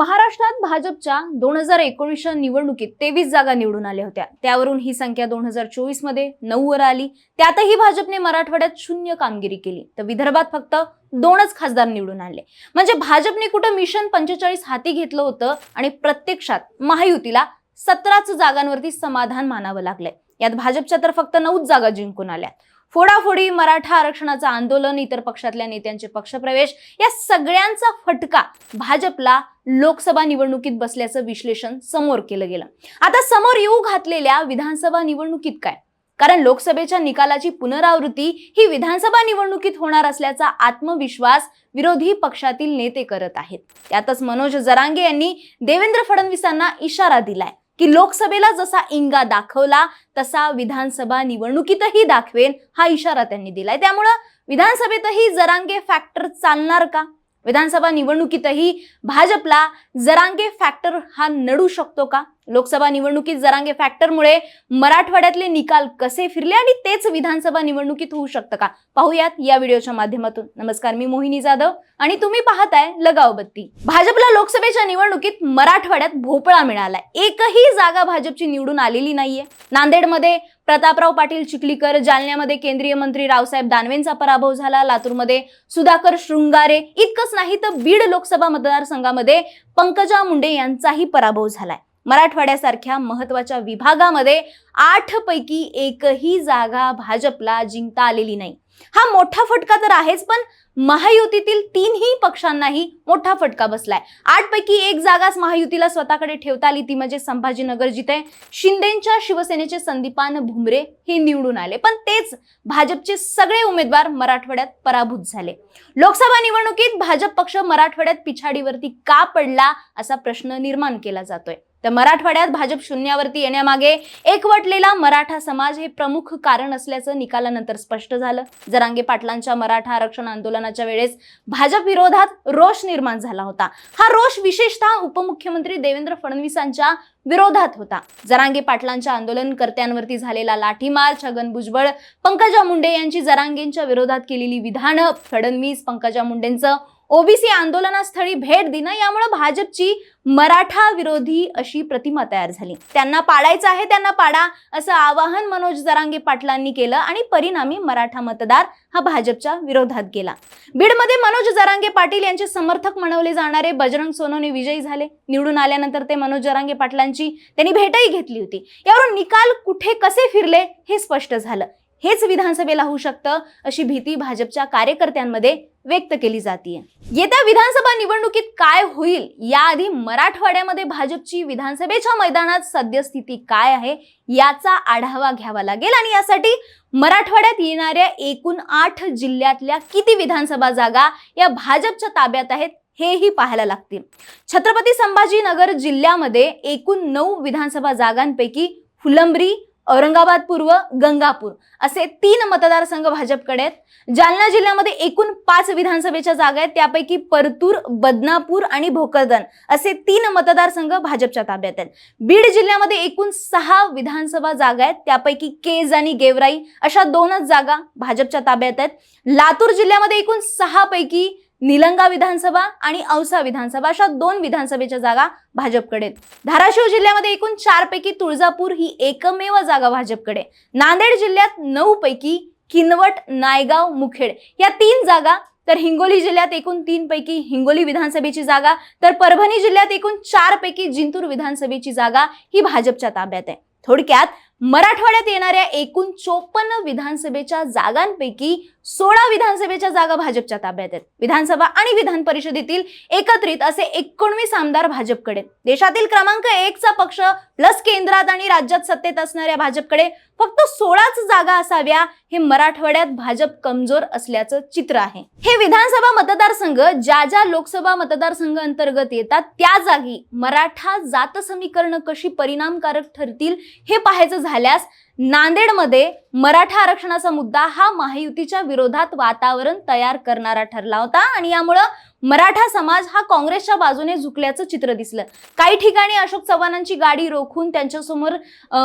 महाराष्ट्रात भाजपच्या दोन हजार एकोणीसच्या निवडणुकीत तेवीस जागा निवडून आल्या होत्या. त्यावरून ही संख्या दोन हजार चोवीसमध्ये नऊ वर आली. त्यातही भाजपने मराठवाड्यात शून्य कामगिरी केली. तर विदर्भात फक्त दोनच खासदार निवडून आले. म्हणजे भाजपने कुठं मिशन पंचेचाळीस हाती घेतलं होतं आणि प्रत्यक्षात महायुतीला सतराच जागांवरती समाधान मानावं लागलंय. यात भाजपच्या तर फक्त नऊच जागा जिंकून आल्या. फोडाफोडी मराठा आरक्षणाचं आंदोलन इतर पक्षातल्या नेत्यांचे पक्षप्रवेश या सगळ्यांचा फटका भाजपला लोकसभा निवडणुकीत बसल्याचं विश्लेषण समोर केलं गेलं. आता समोर येऊ घातलेल्या विधानसभा निवडणुकीत काय? कारण लोकसभेच्या निकालाची पुनरावृत्ती ही विधानसभा निवडणुकीत होणार असल्याचा आत्मविश्वास विरोधी पक्षातील नेते करत आहेत. त्यातच मनोज जरांगे यांनी देवेंद्र फडणवीसांना इशारा दिलाय. की लोकसभेला जसा इंगा दाखवला तसा विधानसभा निवडणुकीतही दाखवेन हा इशारा त्यांनी दिलाय. त्यामुळं विधानसभेतही जरांगे फॅक्टर चालणार का? विधानसभा निवडणुकीतही भाजपला जरांगे फॅक्टर हा नडू शकतो का? लोकसभा निवडणुकीत जरांगे फॅक्टरमुळे मराठवाड्यातले निकाल कसे फिरले आणि तेच विधानसभा निवडणुकीत होऊ शकतं का? पाहूयात या व्हिडिओच्या माध्यमातून. नमस्कार मी मोहिनी जाधव आणि तुम्ही पाहताय लगाव बत्ती. भाजपला लोकसभेच्या निवडणुकीत मराठवाड्यात भोपळा मिळालाय. एकही जागा भाजपची निवडून आलेली नाहीये. नांदेडमध्ये प्रतापराव पाटील चिखलीकर जालन्यामध्ये केंद्रीय मंत्री रावसाहेब दानवेंचा पराभव झाला लातूरमध्ये सुधाकर शृंगारे इतकंच नाही तर बीड लोकसभा मतदारसंघामध्ये पंकजा मुंडे यांचाही पराभव झालाय. मराठवाड्यासारख्या महत्त्वाच्या विभागामध्ये आठ पैकी एकही जागा भाजपला जिंकता आलेली नाही. हा मोठा फटका तर आहेच पण महायुतीतील तीनही पक्षांनाही मोठा फटका बसलाय. आठपैकी एक जागाच महायुतीला स्वतःकडे ठेवता आली ती म्हणजे संभाजीनगर जिथे शिंदेच्या शिवसेनेचे संदीपान भुमरे हे निवडून आले. पण तेच भाजपचे सगळे उमेदवार मराठवाड्यात पराभूत झाले. लोकसभा निवडणुकीत भाजप पक्ष मराठवाड्यात पिछाडीवरती का पडला असा प्रश्न निर्माण केला जातोय. तर मराठवाड्यात भाजप शून्यावरती येण्यामागे एकवटलेला मराठा समाज हे प्रमुख कारण असल्याचं निकालानंतर स्पष्ट झालं. जरांगे पाटलांच्या मराठा आरक्षण आंदोलनाच्या वेळेस भाजप विरोधात रोष निर्माण झाला होता. हा रोष विशेषतः उपमुख्यमंत्री देवेंद्र फडणवीसांच्या विरोधात होता. जरांगे पाटलांच्या आंदोलनकर्त्यांवरती झालेला लाठीमार छगन भुजबळ पंकजा मुंडे यांची जरांगेंच्या विरोधात केलेली विधानं फडणवीस पंकजा मुंडेंचं ओबीसी आंदोलनास्थळी भेट देणं यामुळे भाजपची मराठा विरोधी अशी प्रतिमा तयार झाली. त्यांना पाडायचं आहे त्यांना पाडा असं आवाहन मनोज जरांगे पाटलांनी केलं आणि परिणामी मराठा मतदार हा भाजपच्या विरोधात गेला. बीडमध्ये मनोज जरांगे पाटील यांचे समर्थक म्हणवले जाणारे बजरंग सोनवणे विजयी झाले. निवडून आल्यानंतर ते मनोज जरांगे पाटलांची त्यांनी भेटही घेतली होती. यावरून निकाल कुठे कसे फिरले हे स्पष्ट झालं. हेच विधानसभेला होऊ शकतं अशी भीती भाजपच्या कार्यकर्त्यांमध्ये व्यक्त केली जाते येत्या विधानसभा निवडणुकीत काय होईल याआधी मराठवाड्यामध्ये भाजपची विधानसभेच्या मैदानात सद्यस्थिती काय आहे याचा आढावा घ्यावा लागेल आणि यासाठी मराठवाड्यात येणाऱ्या एकूण आठ जिल्ह्यातल्या किती विधानसभा जागा या भाजपच्या ताब्यात आहेत हेही पाहायला लागतील. छत्रपती संभाजीनगर जिल्ह्यामध्ये एकूण नऊ विधानसभा जागांपैकी फुलंब्री औरंगाबाद पूर्व गंगापूर असे तीन मतदारसंघ भाजपकडे आहेत. जालना जिल्ह्यामध्ये एकूण पाच विधानसभेच्या जागा आहेत. त्यापैकी परतूर बदनापूर आणि भोकरदन असे तीन मतदारसंघ भाजपच्या ताब्यात आहेत. बीड जिल्ह्यामध्ये एकूण सहा विधानसभा जागा आहेत. त्यापैकी केज आणि गेवराई अशा दोनच जागा भाजपच्या ताब्यात आहेत. लातूर जिल्ह्यामध्ये एकूण सहा पैकी निलंगा विधानसभा आणि औसा विधानसभा अशा दोन विधानसभेच्या जागा भाजपकडे धाराशिव जिल्ह्यामध्ये एकूण चार पैकी तुळजापूर ही एकमेव जागा भाजपकडे नांदेड जिल्ह्यात नऊ पैकी किनवट नायगाव मुखेड या तीन जागा तर हिंगोली जिल्ह्यात एकूण तीन पैकी हिंगोली विधानसभेची जागा तर परभणी जिल्ह्यात एकूण चार पैकी जिंतूर विधानसभेची जागा ही भाजपच्या ताब्यात आहे. थोडक्यात मराठवाड्यात येणाऱ्या एकूण चोपन्न विधानसभेच्या जागांपैकी सोळा विधानसभेच्या जागा भाजपच्या ताब्यात आहेत. विधानसभा आणि विधान परिषदेतील एकत्रित असे एकोणवीस आमदार भाजपकडे. देशातील क्रमांक एकचा पक्ष प्लस केंद्रात आणि राज्यात सत्तेत असणाऱ्या भाजपकडे फक्त सोळाच जागा असाव्या हे मराठवाड्यात भाजप कमजोर असल्याचं चित्र आहे. हे विधानसभा मतदारसंघ ज्या ज्या लोकसभा मतदारसंघ अंतर्गत येतात त्या जागी मराठा जात समीकरण कशी परिणामकारक ठरतील हे पाहायचं झाल्यास नांदेडमध्ये मराठा आरक्षणाचा मुद्दा हा महायुतीच्या विरोधात वातावरण तयार करणारा ठरला होता आणि यामुळं मराठा समाज हा काँग्रेसच्या बाजूने झुकल्याचं चित्र दिसलं. काही ठिकाणी अशोक चव्हाणांची गाडी रोखून त्यांच्यासमोर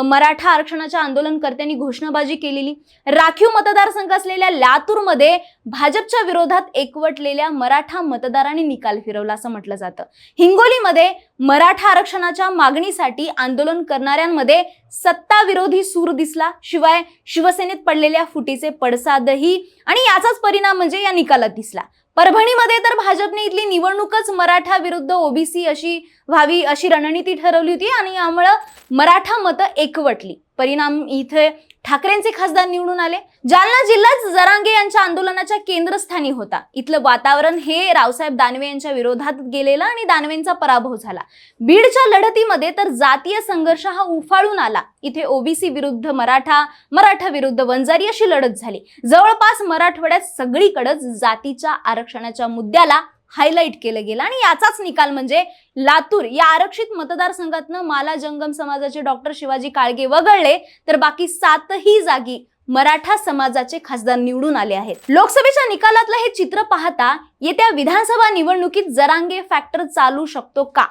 मराठा आरक्षणाच्या आंदोलनकर्त्यांनी घोषणाबाजी केलेली. राखीव मतदारसंघ असलेल्या लातूरमध्ये भाजपच्या विरोधात एकवटलेल्या मराठा मतदारांनी निकाल फिरवला असं म्हटलं जातं. हिंगोलीमध्ये मराठा आरक्षणाच्या मागणीसाठी आंदोलन करणाऱ्यांमध्ये सत्ताविरोधी सूर सूर दिसला. शिवाय शिवसेनेत पडलेल्या फुटीचे पडसादही आणि याचाच परिणाम म्हणजे या निकालात दिसला. परभणीमध्ये तर भाजपने इथली निवडणूकच मराठा विरुद्ध ओबीसी अशी व्हावी अशी रणनीती ठरवली होती आणि यामुळं मराठा मतं एकवटली. परिणाम इथे ठाकरेंचे खासदार निवडून आले. जालना जिल्हाच जरांगे यांच्या आंदोलनाच्या केंद्रस्थानी होता. इथलं वातावरण हे रावसाहेब दानवे यांच्या विरोधात गेलेलं आणि दानवेंचा पराभव झाला. बीडच्या लढतीमध्ये तर जातीय संघर्ष हा उफाळून आला. इथे ओबीसी विरुद्ध मराठा मराठा विरुद्ध वंजारी अशी लढत झाली. जवळपास मराठवाड्यात सगळीकडेच जातीच्या आरक्षणाच्या मुद्द्याला हायलाईट केलं गेलं. आणि याचाच निकाल म्हणजे लातूर या आरक्षित मतदारसंघातनं माला जंगम समाजाचे डॉक्टर शिवाजी काळगे वगळले तर बाकी सातही जागी मराठा समाजाचे खासदार निवडून आले आहेत. लोकसभेच्या निकालातलं हे चित्र पाहता येत्या विधानसभा निवडणुकीत जरांगे फॅक्टर चालू शकतो का?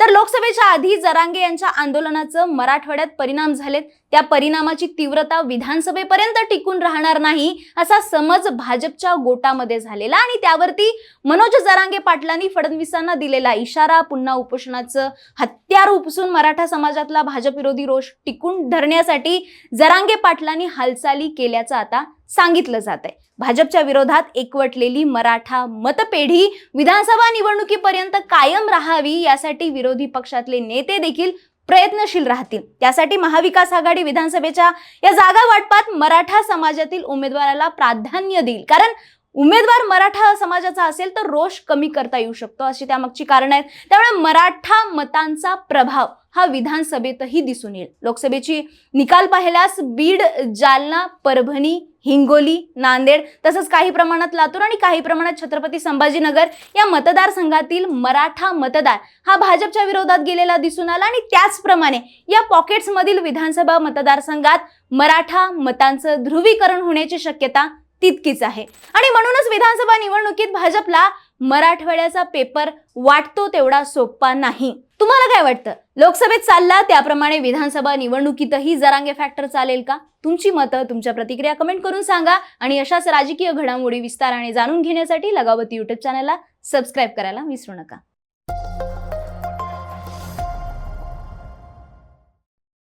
तर लोकसभेच्या आधी जरांगे यांच्या आंदोलनाचं मराठवाड्यात परिणाम झालेत. त्या परिणामाची तीव्रता विधानसभेपर्यंत टिकून राहणार नाही असा समज भाजपच्या गोटामध्ये झालेला आणि त्यावरती मनोज जरांगे पाटलांनी फडणवीसांना दिलेला इशारा पुन्हा उपोषणाचं हत्यार उपसून मराठा समाजातला भाजपविरोधी रोष टिकून धरण्यासाठी जरांगे पाटलांनी हालचाली केल्याचं आता सांगितलं जात आहे. भाजपच्या विरोधात एकवटलेली मराठा मतपेढी विधानसभा निवडणुकीपर्यंत कायम राहावी यासाठी विरोधी पक्षातले नेते देखील प्रयत्नशील राहतील. त्यासाठी महाविकास आघाडी विधानसभेच्या या जागा वाटपात मराठा समाजातील उमेदवाराला प्राधान्य देईल. कारण उमेदवार मराठा समाजाचा असेल तर रोष कमी करता येऊ शकतो अशी त्यामागची कारण आहेत. त्यामुळे मराठा मतांचा प्रभाव हा विधानसभेतही दिसून येईल. लोकसभेची निकाल पाहिल्यास बीड जालना परभणी हिंगोली नांदेड तसंच काही प्रमाणात लातूर आणि काही प्रमाणात छत्रपती संभाजीनगर या मतदारसंघातील मराठा मतदार हा भाजपच्या विरोधात गेलेला दिसून आला आणि त्याचप्रमाणे या पॉकेट्समधील विधानसभा मतदारसंघात मराठा मतांचं ध्रुवीकरण होण्याची शक्यता तितकीच आहे. आणि म्हणूनच विधानसभा निवडणुकीत भाजपला मराठवाड्याचा पेपर वाटतो तेवढा सोपा नाही. तुम्हाला काय वाटतं? लोकसभेत चालला त्याप्रमाणे विधानसभा निवडणुकीतही जरांगे फॅक्टर चालेल का? तुमची मतं तुमच्या प्रतिक्रिया कमेंट करून सांगा आणि अशाच राजकीय घडामोडी विस्ताराने जाणून घेण्यासाठी लगावती युट्यूब चॅनलला सबस्क्राईब करायला विसरू नका.